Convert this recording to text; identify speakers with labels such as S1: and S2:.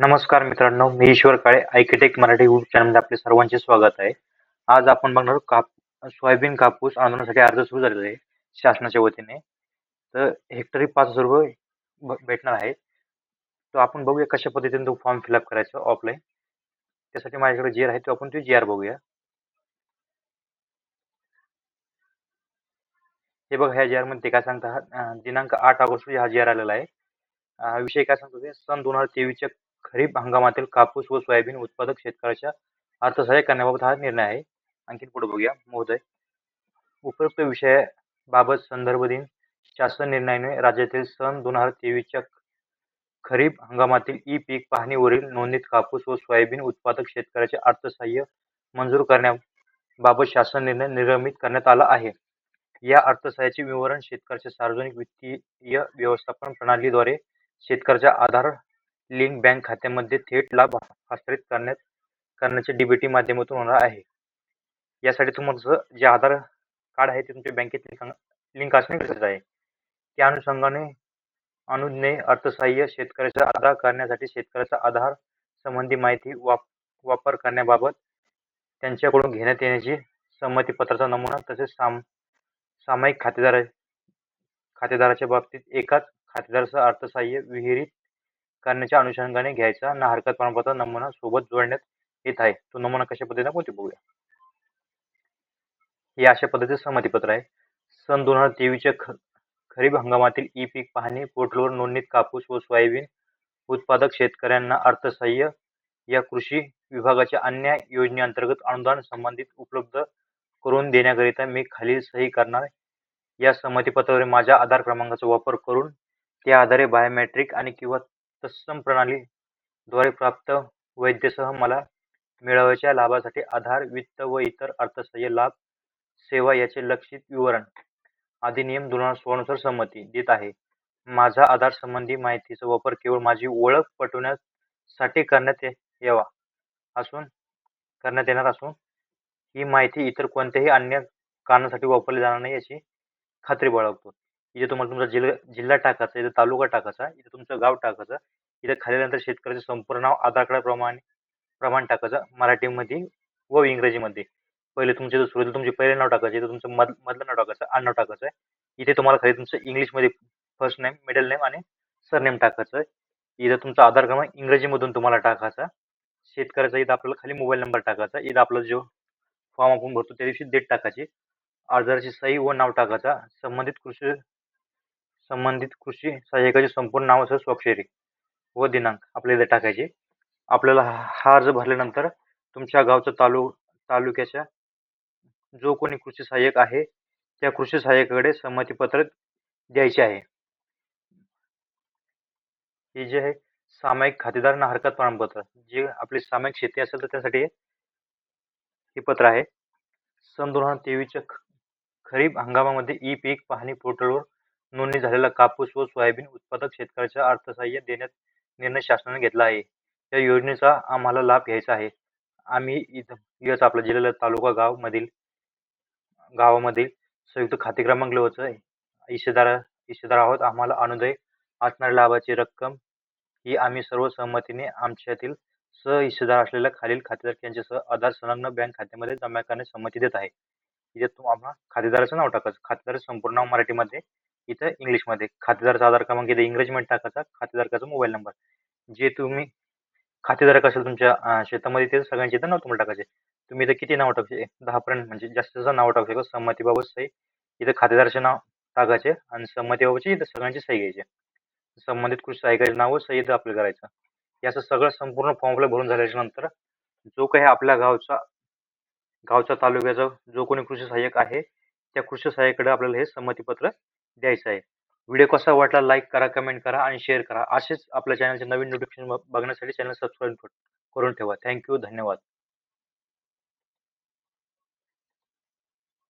S1: नमस्कार मित्रांनो मी ईश्वर काळे आयकेटेक मराठी युट्यूब चॅनलमध्ये आपले सर्वांचे स्वागत आहे. आज आपण बघणार आहोत काप सोयाबीन कापूस आंदोलनासाठी अर्ज सुरू झालेला आहे शासनाच्या वतीने. तर हेक्टरी पाच हजार रुपये भेटणार आहे तर आपण बघूया कशा पद्धतीने तो फॉर्म फिलअप करायचा ऑफलाईन त्यासाठी माझ्याकडे जी आर आहे तो आपण ती जी आर बघूया. हे बघा ह्या जी आरमध्ये ते काय सांगतात? दिनांक आठ ऑगस्ट रोजी हा जी आर आलेला आहे. विषय काय सांगतो ते? सन दोन हजार तेवीसच्या खरीप हंगामातील कापूस व सोयाबीन उत्पादक शेतकऱ्याच्या अर्थसहाय्य करण्याबाबत हा निर्णय आहे. आणखी पुढे बघूया. महोदय उपरोक्त विषयाबाबत संदर्भ दिन शासन निर्णयाने राज्यातील सन दोन हजार तेवीसच्या खरीप हंगामातील ई पीक पाहणीवरील नोंदणीत कापूस व सोयाबीन उत्पादक शेतकऱ्याचे अर्थसहाय्य मंजूर करण्याबाबत शासन निर्णय निर्मित करण्यात आला आहे. या अर्थसहाय्याचे विवरण शेतकऱ्याच्या सार्वजनिक वित्तीय व्यवस्थापन प्रणालीद्वारे शेतकऱ्याच्या आधार लिंक बँक खात्यामध्ये थेट लाभ हस्तांतरित करण्यात करण्याचे डीबीटी माध्यमातून होणार आहे. यासाठी तुमचं जे आधार कार्ड आहे ते तुमच्या बँकेत लिंक असणे गरजेचं आहे. त्या अनुषंगाने अनुज्ञे अर्थसहाय्य शेतकऱ्याचा आधार करण्यासाठी शेतकऱ्याचा आधार संबंधी माहिती वाप वापर करण्याबाबत त्यांच्याकडून घेण्यात येण्याची संमती पत्राचा नमुना तसेच साम सामायिक खातेदार खातेदाराच्या बाबतीत एकाच खातेदाराचा अर्थसहाय्य विहिरीत करण्याच्या अनुषंगाने घ्यायचा ना हरकत प्रमाणपत्र नमुना सोबत जोडण्यात येत आहे. तो नमुना कशा पद्धतीने कोणते बघूया. हे अशा पद्धतीचे संमतीपत्र आहे. सन दोन हजार तेवीसच्या ख खरीप हंगामातील ई पीक पाहणी पोर्टलवर नोंदणीत कापूस व सोयाबीन उत्पादक शेतकऱ्यांना अर्थसहाय्य या कृषी विभागाच्या अन्य योजनेअंतर्गत अनुदान संबंधित उपलब्ध करून देण्याकरिता मी खालील सही करणार या संमतीपत्रावर माझ्या आधार क्रमांकाचा वापर करून त्या आधारे बायोमेट्रिक आणि किंवा तत्सम प्रणालीद्वारे प्राप्त वैद्यसह मला मिळवायच्या लाभासाठी आधार वित्त व इतर अर्थसहाय्य लाभ सेवा याचे लक्षित विवरण अधिनियम दोन हजार सोळानुसार संमती देत आहे. माझा आधार संबंधी माहितीचा वापर केवळ माझी ओळख पटवण्यासाठी करण्यात ये- यावा असून करण्यात येणार असून ही माहिती इतर कोणत्याही अन्य कारणासाठी वापरली जाणार नाही याची खात्री बाळगतो. इथे तुम्हाला तुमचा जिल्हा जिल्हा टाकायचा इथे तालुका टाकायचा इथे तुमचं गाव टाकायचं इथं खाल्यानंतर शेतकऱ्याचं संपूर्ण नाव आधार प्रमाण टाकायचं मराठीमध्ये व इंग्रजीमध्ये. पहिले तुमचे जर सुरुवातीला तुमचे पहिले नाव टाकायचे तर तुमचं मध मधलं नाव टाकायचं आडनाव टाकायचं. आहे इथे तुम्हाला खाली तुमचं इंग्लिशमध्ये फर्स्ट नेम मिडल नेम आणि सरनेम टाकायचं. आहे इथं तुमचा आधार क्रमांक इंग्रजीमधून तुम्हाला टाकायचा. शेतकऱ्याचा इथं आपल्याला खाली मोबाईल नंबर टाकायचा. इथं आपला जो फॉर्म आपण भरतो त्या दिवशी डेट टाकायची. अर्जाची सही व नाव टाकायचा. संबंधित कृषी संबंधित कृषी सहाय्यकाचे संपूर्ण नाव असं स्वाक्षरी. व दिनांक आपल्याला इथे टाकायचे. आपल्याला हा अर्ज भरल्यानंतर तुमच्या गावचा तालु तालुक्याच्या जो कोणी कृषी सहाय्यक आहे त्या कृषी सहाय्यकाकडे संमतीपत्र द्यायचे आहे. हे जे आहे सामायिक खातेदार ना हरकत प्रमाणपत्र जे आपली सामायिक शेती असेल तर त्यासाठी हे पत्र आहे. सन दोन हजार तेवीसच्या ख- खरीप हंगामामध्ये ई पीक पाहणी पोर्टलवर नोंदणी झालेला कापूस व सोयाबीन उत्पादक शेतकऱ्याच्या अर्थसहाय्य देण्यात निर्णय शासनाने घेतला आहे. या योजनेचा आम्हाला लाभ घ्यायचा आहे. आम्ही इथं याच आपला जिल्ह्याला तालुका गाव मधील गावामधील संयुक्त खाते क्रमांक लिहायचं आहे. हिस्सेदार हिस्सेदार आहोत. आम्हाला अनुदाय असणाऱ्या लाभाची रक्कम ही आम्ही सर्व सहमतीने आमच्यातील सह हिस्सेदार असलेल्या खालील खातेदार यांच्यासह आधार संलग्न बँक खात्यामध्ये जमा करण्यास संमती देत आहे. इथे तुम्हाला खातेदाराचं नाव टाकायचं. खातेदाराचं संपूर्ण नाव मराठीमध्ये इथं इंग्लिशमध्ये खातेदाराचा आधार क्रमांक इथे इंग्रजीमध्ये टाकायचा. खातेदारकाचा मोबाईल नंबर जे तुम्ही खातेदारक असेल तुमच्या शेतामध्ये ते सगळ्यांचे इथं नाव तुम्हाला टाकायचे. तुम्ही इथं किती नाव टाकू दहापर्यंत दहा पर्यंत म्हणजे जास्तीत जास्त नाव टाकू शकता. संमतीबाबत सही. इथं खातेदाराचे नाव टाकायचे आणि संमतीबाबतची इथं सगळ्यांची सही घ्यायची. संबंधित कृषी सहाय्यकाचे नाव सही इथं आपलं करायचं. याचं सगळं संपूर्ण फॉर्म आपलं भरून झाल्याच्यानंतर जो काही आपल्या गावचा गावच्या तालुक्याचा जो कोणी कृषी सहाय्यक आहे त्या कृषी सहाय्यकाकडे आपल्याला हे संमतीपत्र द्यायचं आहे. व्हिडिओ कसा वाटला लाईक करा कमेंट करा आणि शेअर करा. असेच आपल्या चॅनलचे नवीन नोटिफिकेशन बघण्यासाठी चॅनल सबस्क्राईब करून ठेवा. थँक्यू धन्यवाद.